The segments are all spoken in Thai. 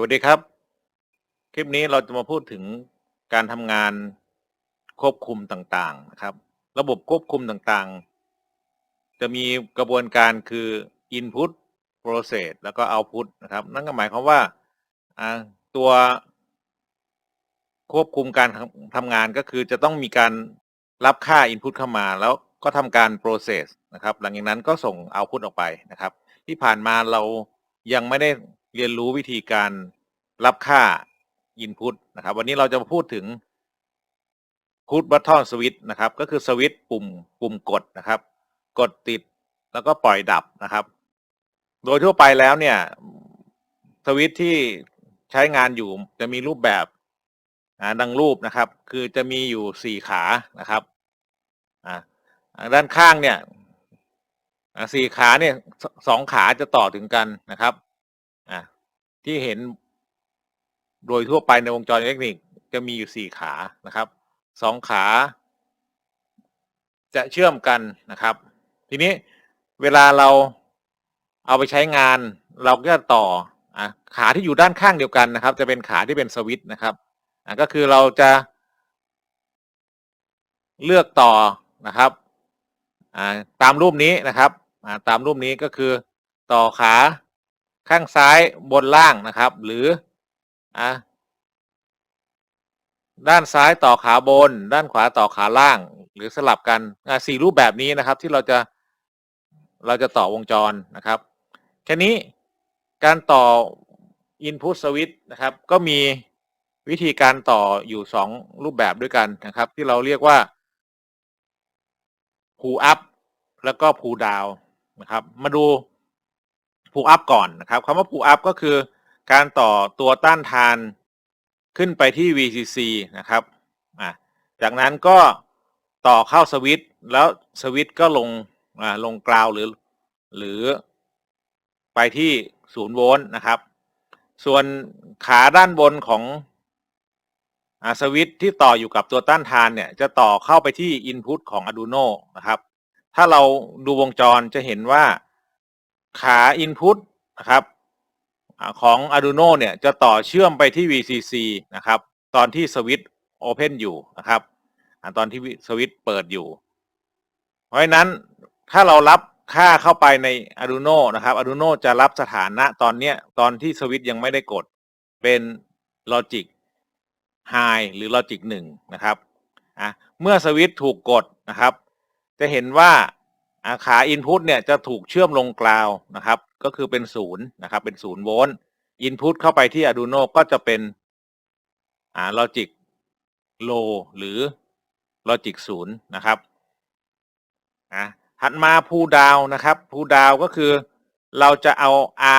วัสดีครับ คลิปนี้เราจะมาพูดถึงการทำงานควบคุมต่างๆนะครับ ระบบควบคุมต่างๆ จะมีกระบวนการคือ input process แล้วก็ output นะครับ นั่นก็หมายความว่าตัวควบคุมการทำทำงานก็คือจะต้องมีการรับค่า input เข้ามา แล้วก็ทำการ process นะครับ หลังจากนั้นก็ส่ง output ออกไปนะครับ ที่ผ่านมาเรายังไม่ได้ เรียนรู้วิธีการรับค่า input นะครับ วันนี้เราจะมาพูดถึง push button switch นะครับ ก็คือสวิตช์ปุ่มปุ่มกดนะครับ กดติดแล้วก็ปล่อยดับนะครับ โดยทั่วไปแล้วเนี่ยสวิตช์ที่ใช้งานอยู่จะมีรูปแบบดังรูปนะครับ คือจะมีอยู่สี่ขานะครับด้านข้างเนี่ยสี่ขาเนี่ยสองขาจะต่อถึงกันนะครับ อ่าที่เห็นโดยทั่วไปในวงจรอิเล็กทรอนิกส์จะมีอยู่สี่ขานะครับสองขา จะเชื่อมกันนะครับ ทีนี้เวลาเราเอาไปใช้งานเราก็จะต่ออะขาที่อยู่ด้านข้างเดียวกันนะครับ จะเป็นขาที่เป็นสวิตช์นะครับก็คือเราจะเลือกต่อนะครับตามรูปนี้นะครับตามรูปนี้ก็คือต่อขา ข้างซ้ายบนล่างนะครับ หรืออ่าด้านซ้ายต่อขาบน ด้านขวาต่อขาล่าง หรือสลับกันสี่รูปแบบนี้นะครับ ที่เราจะเราจะต่อวงจรนะครับ แค่นี้การต่อ input switch นะครับ ก็มีวิธีการต่ออยู่สองรูปแบบด้วยกันนะครับ ที่เราเรียกว่า pull up แล้วก็ pull down นะครับ มาดู pull up ก่อนนะครับคำว่า pull up ก็คือการต่อตัวต้านทานขึ้นไปที่ VCC นะครับจากนั้นก็ต่อเข้าสวิตช์แล้วสวิตช์ก็ลงลงกราวหรือหรือไปที่ศูนย์โวลต์นะครับ ส่วนขาด้านบนของอสวิตช์ที่ต่ออยู่กับตัวต้านทานเนี่ยจะต่อเข้าไปที่ Input ของ Arduino นะครับ ถ้าเราดูวงจรจะเห็นว่า ขา Input นะครับของ Arduino เนี่ยจะต่อเชื่อมไปที่ VCC นะครับ ตอนที่สวิตช์ Open อยู่นะครับตอนที่สวิตช์เปิดอยู่ เพราะฉะนั้นถ้าเรารับค่าเข้าไปใน Arduino นะครับ Arduino จะรับสถานะตอนเนี้ยตอนที่สวิตช์ยังไม่ได้กดเป็น Logic High หรือ Logic 1นะครับอะเมื่อสวิตช์ถูกกดนะครับ จะเห็นว่า อาขา Input เนี่ยจะถูกเชื่อมลงกราวนะครับ ก็คือเป็นศูนย์นะครับ เป็นศูนย์โวลต์ Input เข้าไปที่ Arduino ก็จะเป็นอ่า Logic Low หรือ Logic 0นย์นะครับอะถัดมา Pull Down นะครับ Pull Down ก็คือเราจะเอา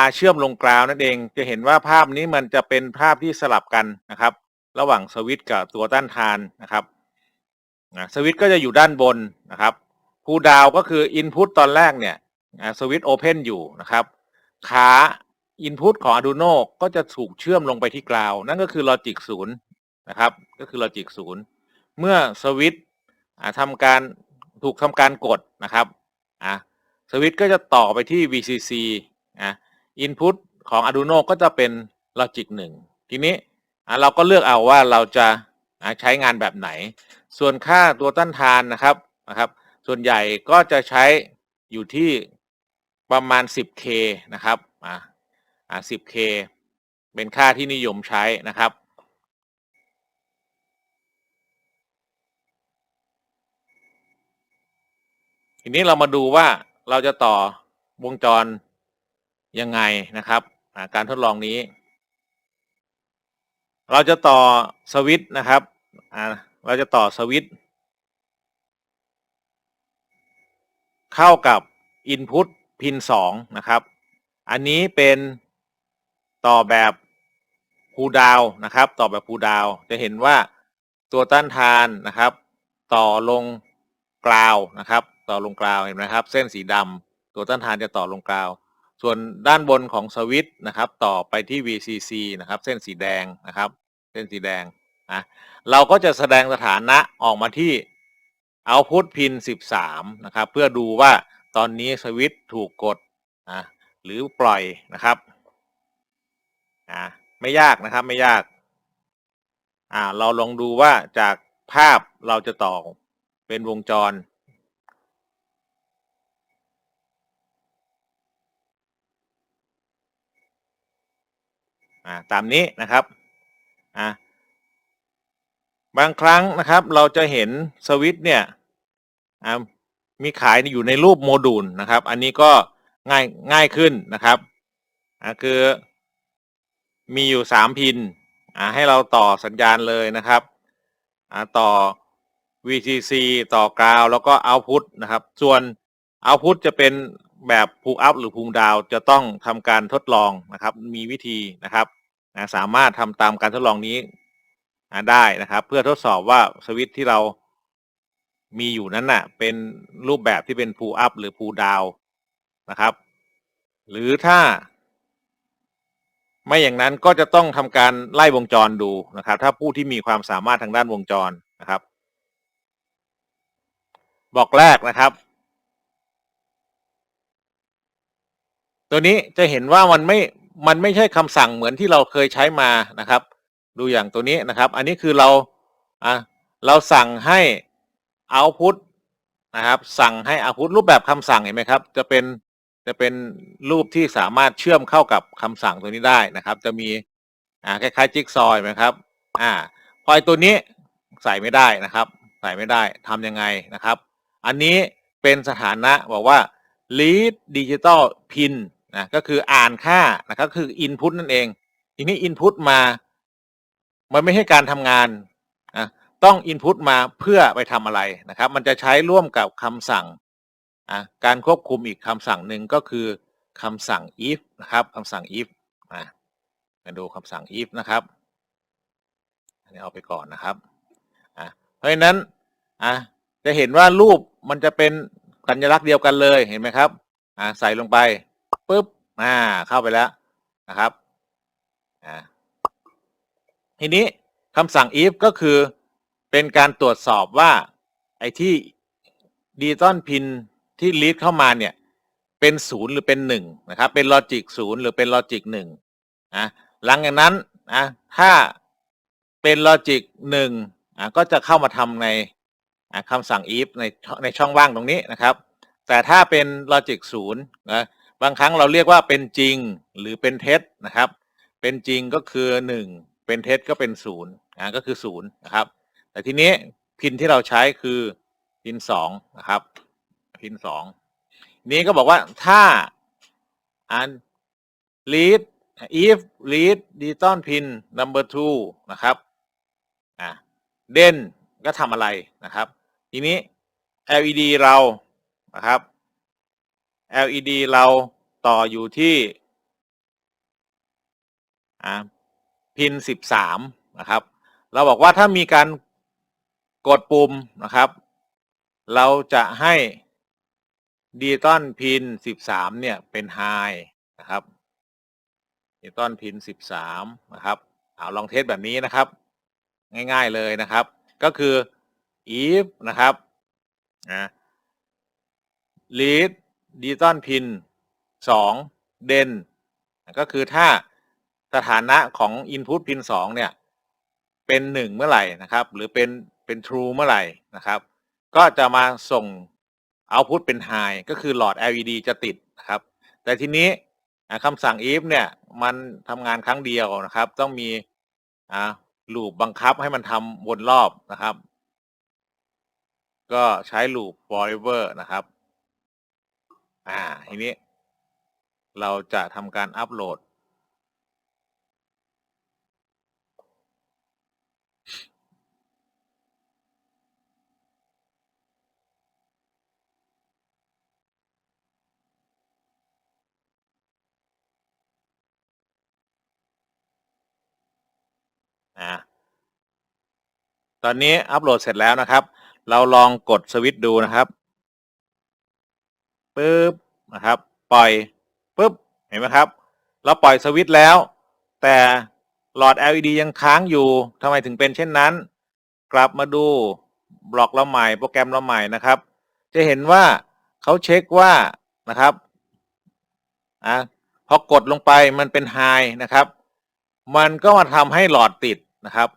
R เชื่อมลงกราวนั่นเอง จะเห็นว่าภาพนี้มันจะเป็นภาพที่สลับกันนะครับ ระหว่างสวิตช์กับตัวต้านทานนะครับสวิตช์ก็จะอยู่ด้านบนนะครับ พูดาวก็คือ Input ตอนแรกเนี่ยสวิตช์โอเพนอยู่นะครับ ขา Input ของ Arduino ก็จะถูกเชื่อมลงไปที่กราว นั่นก็คือ Logic 0นย์นะครับ ก็คือ Logic 0เมื่อสวิตช์ทำการถูกทำการกดนะครับอะสวิตช์ก็จะต่อไปที่ VCC อะ Input ของ Arduino ก็จะเป็น Logic 1ทีนี้เราก็เลือกเอาว่าเราจะใช้งานแบบไหน ส่วนค่าตัวต้านทานนะครับนะครับ ส่วนใหญ่ก็จะใช้อยู่ที่ประมาณ 10K นะครับอ่าอ่า 10K เป็นค่าที่นิยมใช้นะครับ ทีนี้เรามาดูว่าเราจะต่อวงจรยังไงนะครับาการทดลองนี้ เราจะต่อสวิตช์นะครับอ่าเราจะต่อสวิตช์ เข้ากับ Input พิน2นะครับ อันนี้เป็นต่อแบบพูดาวนะครับ ต่อแบบพูดาวจะเห็นว่าตัวต้านทานนะครับ ต่อลงกราวนะครับ ต่อลงกราวเห็นไหมครับ เส้นสีดำตัวต้านทานจะต่อลงกราว ส่วนด้านบนของสวิตช์นะครับ ต่อไปที่ VCC นะครับ เส้นสีแดงนะครับ เส้นสีแดงนะเราก็จะแสดงสถานะออกมาที่ Output Pin 13 นะครับ เพื่อดูว่าตอนนี้สวิตถูกกดนะหรือปล่อยนะครับนะไม่ยากนะครับไม่ยากอ่าเราลองดูว่าจากภาพเราจะต่อเป็นวงจรอ่าตามนี้นะครับอ่า บางครั้งนะครับเราจะเห็นสวิตเนี่ยมีขายอยู่ในรูปโมดูลนะครับ อันนี้ก็ง่ายง่ายขึ้นนะครับคือมีอยู่สามพินให้เราต่อสัญญาณเลยนะครับต่อ VCC ต่อกราวแล้วก็ Output นะครับ ส่วน Output จะเป็นแบบ Pull Up หรือ Pull Down จะต้องทำการทดลองนะครับ มีวิธีนะครับสามารถทำตามการทดลองนี้ ได้นะครับ เพื่อทดสอบว่าสวิตที่เรามีอยู่นั้นน่ะ เป็นรูปแบบที่เป็น Pull Up หรือ Pull Down นะครับ หรือถ้า ไม่อย่างนั้นก็จะต้องทำการไล่วงจรดูนะครับ ถ้าผู้ที่มีความสามารถทางด้านวงจรนะครับบอกแรกนะครับ ตัวนี้จะเห็นว่ามันไม่ มันไม่ใช่คำสั่งเหมือนที่เราเคยใช้มานะครับ ดูอย่างตัวนี้นะครับ อันนี้คือเราอะเราสั่งให้ output นะครับ สั่งให้ output รูปแบบคำสั่งเห็นไหมครับ จะเป็นจะเป็นรูปที่สามารถเชื่อมเข้ากับคำสั่งตัวนี้ได้นะครับ จะมีอ่าคล้ายๆจิ๊กซอว์เห็นไหมครับอ่าพอไอตัวนี้ใส่ไม่ได้นะครับ ใส่ไม่ได้ทำยังไงนะครับ อันนี้เป็นสถานะบอกว่า read digital pin นะก็คืออ่านค่านะครับคือ input นั่นเอง ทีนี้ input มา มันไม่ใช่การทำงานนะต้อง input มาเพื่อไปทำอะไรนะครับ มันจะใช้ร่วมกับคำสั่งอะการควบคุมอีกคำสั่งหนึ่งก็คือคำสั่ง if นะครับคำสั่ง if อะมาดูคำสั่ง if นะครับอันนี้เอาไปก่อนนะครับอะเพราะฉะนั้นอะจะเห็นว่ารูปมันจะเป็นสัญลักษณ์เดียวกันเลยเห็นไหมครับอะใส่ลงไปปุ๊บอ่าเข้าไปแล้วนะครับอ่า ทีนี้คำสั่ง if ก็คือเป็นการตรวจสอบว่า ไอ้ที่ดิจิตอลพินที่ read เข้ามาเนี่ย เป็นศูนย์หรือเป็นหนึ่งนะครับ เป็นลอจิกศูนย์หรือเป็นลอจิกหนึ่งนะหลังจากนั้นนะถ้าเป็นลอจิกหนึ่งอะก็จะเข้ามาทำในคำสั่ง if ในในช่องว่างตรงนี้นะครับ แต่ถ้าเป็นลอจิกศูนย์นะบางครั้งเราเรียกว่าเป็นจริงหรือเป็นเท็จนะครับ เป็นจริงก็คือหนึ่ง เป็นเท็จก็เป็นศูนย์นะก็คือศูนย์นะครับ แต่ทีนี้พินที่เราใช้คือพินสองนะครับ พินสองนี้ก็บอกว่าถ้าอัน read if read digital pin number two นะครับอ่าเด่นก็ทำอะไรนะครับ ทีนี้ LED เรานะครับ LED เราต่ออยู่ที่อ่า พินสิบสามนะครับ เราบอกว่าถ้ามีการกดปุ่มนะครับ เราจะให้ดิจิตอลพินสิบสามเนี่ยเป็นไฮนะครับดิจิตอลพินสิบสามนะครับเอาลองเทสแบบนี้นะครับ ง่ายๆเลยนะครับ ก็คือ if นะครับนะ read ดิจิตอลพินสองเด่นก็คือถ้า สถานะของ input pin สองเนี่ย เป็นหนึ่งเมื่อไหร่นะครับ หรือเป็นเป็น true เมื่อไหร่นะครับ ก็จะมาส่ง output เป็น high ก็คือหลอด LED จะติดนะครับ แต่ทีนี้คำสั่ง if เนี่ย มันทำงานครั้งเดียวนะครับ ต้องมีอ่าลูปบังคับให้มันทำวนรอบนะครับ ก็ใช้ลูป forever นะครับ อ่าทีนี้ เราจะทำการอัปโหลด อ่าตอนนี้อัปโหลดเสร็จแล้วนะครับ เราลองกดสวิตช์ดูนะครับปึ๊บนะครับ ปล่อยปึ๊บเห็นไหมครับ เราปล่อยสวิตช์แล้ว แต่หลอด LED ยังค้างอยู่ทำไมถึงเป็นเช่นนั้น กลับมาดูบล็อกเราใหม่โปรแกรมเราใหม่นะครับ จะเห็นว่าเขาเช็คว่านะครับอะพอกดลงไปมันเป็นไฮนะครับ มันก็มาทำให้หลอดติด นะครับ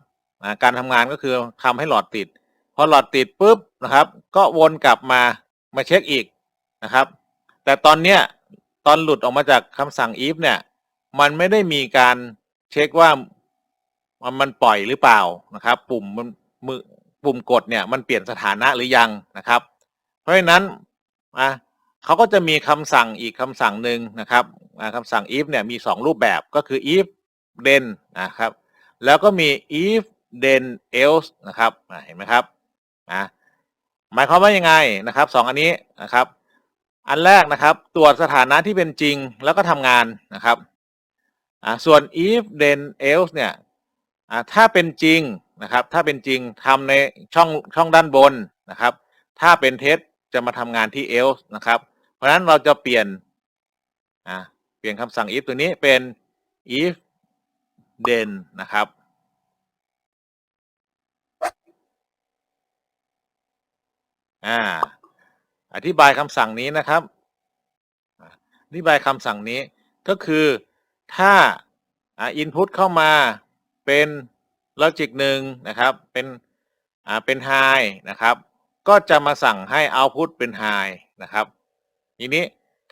การทำงานก็คือทำให้หลอดติด พอหลอดติดปุ๊บนะครับ ก็วนกลับมามาเช็คอีกนะครับ แต่ตอนเนี้ยตอนหลุดออกมาจากคำสั่ง if เนี่ย มันไม่ได้มีการเช็คว่ามันมันปล่อยหรือเปล่านะครับ ปุ่มมันมือปุ่มกดเนี่ยมันเปลี่ยนสถานะหรือยังนะครับ เพราะฉะนั้นอะเขาก็จะมีคำสั่งอีกคำสั่งหนึ่งนะครับอ่าคำสั่ง if เนี่ยมีสองรูปแบบก็คือ if then นะครับ แล้วก็มี if then else นะครับเห็นไหมครับอะหมายความว่ายังไงนะครับสองอันนี้นะครับ อันแรกนะครับตรวจสถานะที่เป็นจริงแล้วก็ทำงานนะครับส่วน if then else เนี่ยถ้าเป็นจริงนะครับ ถ้าเป็นจริงทำในช่องช่องด้านบนนะครับ ถ้าเป็นเท็จจะมาทำงานที่ else นะครับ เพราะนั้นเราจะเปลี่ยนเปลี่ยนคำสั่ง if ตัวนี้เป็น if then นะครับ อ่า อธิบายคำสั่งนี้นะครับ อธิบายคำสั่งนี้ก็คือถ้าอ่า input เข้ามาเป็น logic หนึ่งนะครับ เป็น อ่า เป็น high นะครับ ก็จะมาสั่งให้ output เป็น high นะครับ ทีนี้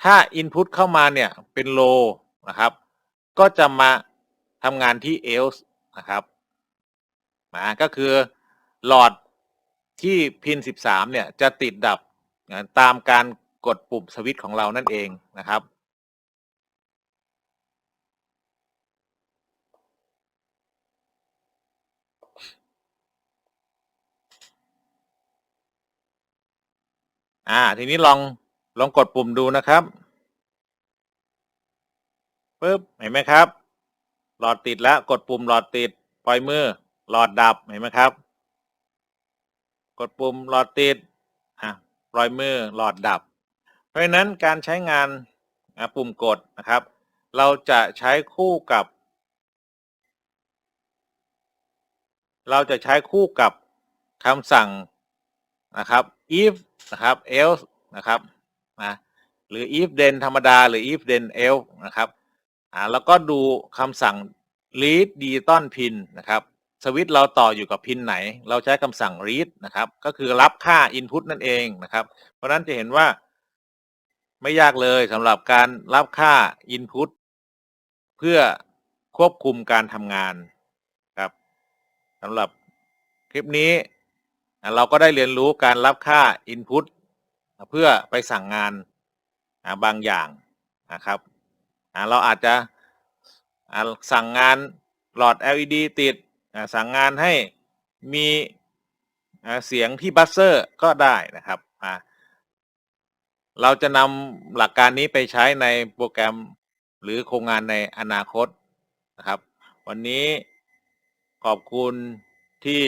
ถ้า input เข้ามาเนี่ยเป็น low นะครับ ก็จะมา ทำงานที่ else นะครับนะก็คือหลอดที่พิน 13 เนี่ย จะติดดับนะตามการกดปุ่มสวิตช์ของเรานั่นเองนะครับ อ่า ทีนี้ลองลองกดปุ่มดูนะครับปึ๊บเห็นไหมครับ หลอดติดแล้วกดปุ่มหลอดติด ปล่อยมือ หลอดดับเห็นไหมครับ กดปุ่มหลอดติดอะปล่อยมือหลอดดับ เพราะฉะนั้นการใช้งานปุ่มกดนะครับ เราจะใช้คู่กับ เราจะใช้คู่กับคำสั่งนะครับ if นะครับ else นะครับนะหรือ if then ธรรมดา หรือ if then else นะครับ อ่าแล้วก็ดูคำสั่ง read digital pin นะครับสวิตเราต่ออยู่กับพินไหน เราใช้คำสั่ง read นะครับ ก็คือรับค่า input นั่นเองนะครับ เพราะฉะนั้นจะเห็นว่าไม่ยากเลยสำหรับการรับค่า input เพื่อควบคุมการทำงานครับสำหรับคลิปนี้ เราก็ได้เรียนรู้การรับค่า input เพื่อไปสั่งงานบางอย่างนะครับ เราอาจจะสั่งงานหลอด LED ติดสั่งงานให้มีเสียงที่บัสเซอร์ก็ได้นะครับเราจะนำหลักการนี้ไปใช้ในโปรแกรมหรือโครงงานในอนาคตนะครับ วันนี้ขอบคุณที่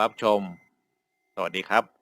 รับชม สวัสดีครับ